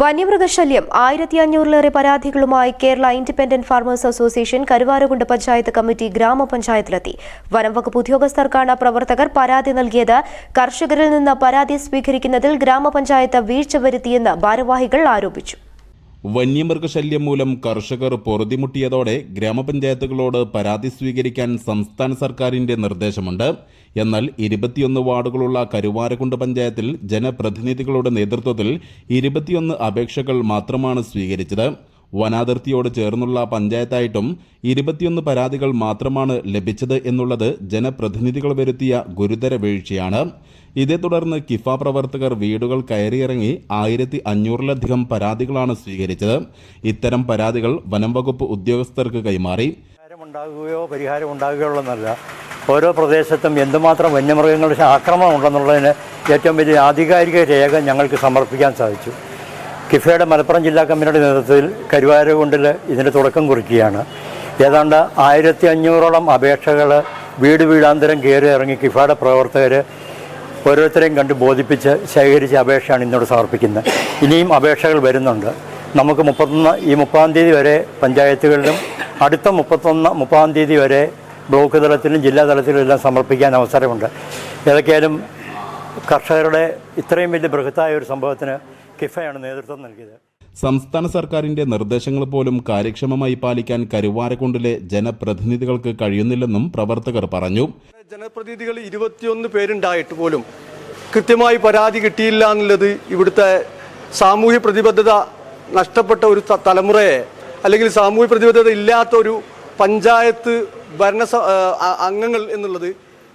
വന്യമൃഗശല്യം. ആയിരത്തി അഞ്ഞൂറിലേറെ പരാതികളുമായി Kerala independent farmers association Karuvarakundu panchayat committee ഗ്രാമപഞ്ചായത്തിലെത്തി. വനം വകുപ്പ് ഉദ്യോഗസ്ഥർക്കാണ് പ്രവർത്തകർ പരാതി നൽകിയത്. കർഷകരിൽ നിന്ന് പരാതി സ്വീകരിക്കുന്നതിൽ ഗ്രാമപഞ്ചായത്ത് വീഴ്ച വരുത്തിയെന്ന് ഭാരവാഹികൾ ആരോപിച്ചു. വന്യമൃഗശല്യം മൂലം കർഷകർ പൊറുതിമുട്ടിയതോടെ ഗ്രാമപഞ്ചായത്തുകളോട് പരാതി സ്വീകരിക്കാൻ സംസ്ഥാന സർക്കാരിന്റെ നിർദ്ദേശമുണ്ട്. എന്നാൽ ഇരുപത്തിയൊന്ന് വാർഡുകളുള്ള കരുവാരക്കുണ്ട് പഞ്ചായത്തിൽ ജനപ്രതിനിധികളുടെ നേതൃത്വത്തിൽ ഇരുപത്തിയൊന്ന് അപേക്ഷകൾ മാത്രമാണ് സ്വീകരിച്ചത്. വനാതിർത്തിയോട് ചേർന്നുള്ള പഞ്ചായത്തായിട്ടും ഇരുപത്തിയൊന്ന് പരാതികൾ മാത്രമാണ് ലഭിച്ചത് എന്നുള്ളത് ജനപ്രതിനിധികൾ വരുത്തിയ ഗുരുതര വീഴ്ചയാണ്. ഇതേ തുടർന്ന് കിഫ പ്രവർത്തകർ വീടുകൾ കയറിയിറങ്ങി ആയിരത്തി അഞ്ഞൂറിലധികം പരാതികളാണ് സ്വീകരിച്ചത്. ഇത്തരം പരാതികൾ വനം വകുപ്പ് ഉദ്യോഗസ്ഥർക്ക് കൈമാറി. ഉണ്ടാകുകയോ പരിഹാരം ഉണ്ടാകുകയോ എന്നല്ല ഓരോ പ്രദേശത്തും എന്തുമാത്രം വന്യമൃഗങ്ങളുടെ ആക്രമണം ഉണ്ടെന്നുള്ളതിന് ഏറ്റവും വലിയ ആധികാരിക രേഖ ഞങ്ങൾക്ക് സമർപ്പിക്കാൻ സാധിച്ചു. കിഫയുടെ മലപ്പുറം ജില്ലാ കമ്മിറ്റിയുടെ നേതൃത്വത്തിൽ കരുവാരകുണ്ടിൽ ഇതിന്റെ തുടക്കം കുറിക്കുകയാണ്. ഏതാണ്ട് ആയിരത്തി അഞ്ഞൂറോളം അപേക്ഷകൾ വീട് വീടാന്തരം കയറി ഇറങ്ങി കിഫയുടെ പ്രവർത്തകർ ഓരോരുത്തരെയും കണ്ട് ബോധിപ്പിച്ച് ശേഖരിച്ച അപേക്ഷയാണ് ഇന്നോട് സമർപ്പിക്കുന്നത്. ഇനിയും അപേക്ഷകൾ വരുന്നുണ്ട്. നമുക്ക് മുപ്പത്തൊന്ന് ഈ മുപ്പതാം തീയതി വരെ പഞ്ചായത്തുകളിലും അടുത്ത മുപ്പത്തൊന്ന് മുപ്പതാം തീയതി വരെ ബ്ലോക്ക് തലത്തിലും ജില്ലാ തലത്തിലും എല്ലാം സമർപ്പിക്കാൻ അവസരമുണ്ട്. ഏതൊക്കെയാലും കർഷകരുടെ ഇത്രയും വലിയ ബൃഹത്തായ ഒരു സംഭവത്തിന് കിഫയാണ് നേതൃത്വം നൽകിയത്. സംസ്ഥാന സർക്കാരിന്റെ നിർദ്ദേശങ്ങൾ പോലും കാര്യക്ഷമമായി പാലിക്കാൻ കരുവാരക്കുണ്ടിലെ ജനപ്രതിനിധികൾക്ക് കഴിയുന്നില്ലെന്നും പ്രവർത്തകർ പറഞ്ഞു. ജനപ്രതിനിധികൾ ഇരുപത്തിയൊന്ന് പേരുണ്ടായിട്ട് പോലും കൃത്യമായി പരാതി കിട്ടിയില്ല എന്നുള്ളത് ഇവിടുത്തെ സാമൂഹ്യ പ്രതിബദ്ധത നഷ്ടപ്പെട്ട ഒരു തലമുറയെ അല്ലെങ്കിൽ സാമൂഹ്യ പ്രതിബദ്ധത ഇല്ലാത്ത ഒരു പഞ്ചായത്ത് ഭരണ അംഗങ്ങൾ എന്നുള്ളത്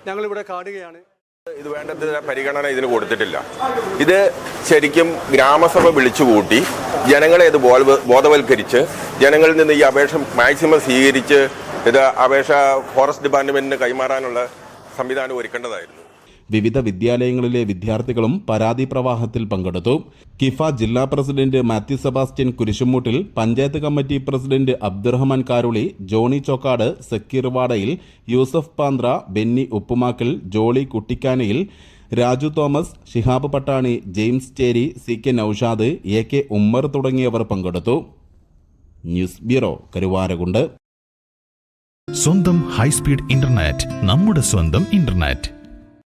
ഞങ്ങളിവിടെ കാണുകയാണ്. ഇത് വേണ്ടത്ര പരിഗണന ഇതിന് കൊടുത്തിട്ടില്ല. ഇത് ശരിക്കും ഗ്രാമസഭ വിളിച്ചുകൂട്ടി ജനങ്ങളെ ഇത് ബോധ- ബോധവൽക്കരിച്ച് ജനങ്ങളിൽ നിന്ന് ഈ അപേക്ഷ മാക്സിമം സ്വീകരിച്ച് ഇത് അപേക്ഷ ഫോറസ്റ്റ് ഡിപ്പാർട്ട്മെന്റിന് കൈമാറാനുള്ള സംവിധാനം ഒരുക്കേണ്ടതായിരുന്നു. വിവിധ വിദ്യാലയങ്ങളിലെ വിദ്യാർത്ഥികളും പരാതി പ്രവാഹത്തിൽ പങ്കെടുത്തു. കിഫ ജില്ലാ president Mathew Sebastian Kurisumoottil panchayat committee president Abdurahman Karuli Johny Chokkad Sakkeer Vadayil Yusuf Panthra Benny Uppumakkal Jolly Kuttikkanayil Raju Thomas Shihab Pattani James Cheri C K Noushad A K Ummer തുടങ്ങിയവർ പങ്കെടുത്തു. News bureau Karuvarakundu. സ്വന്തം high speed internet നമ്മുടെ സ്വന്തം internet.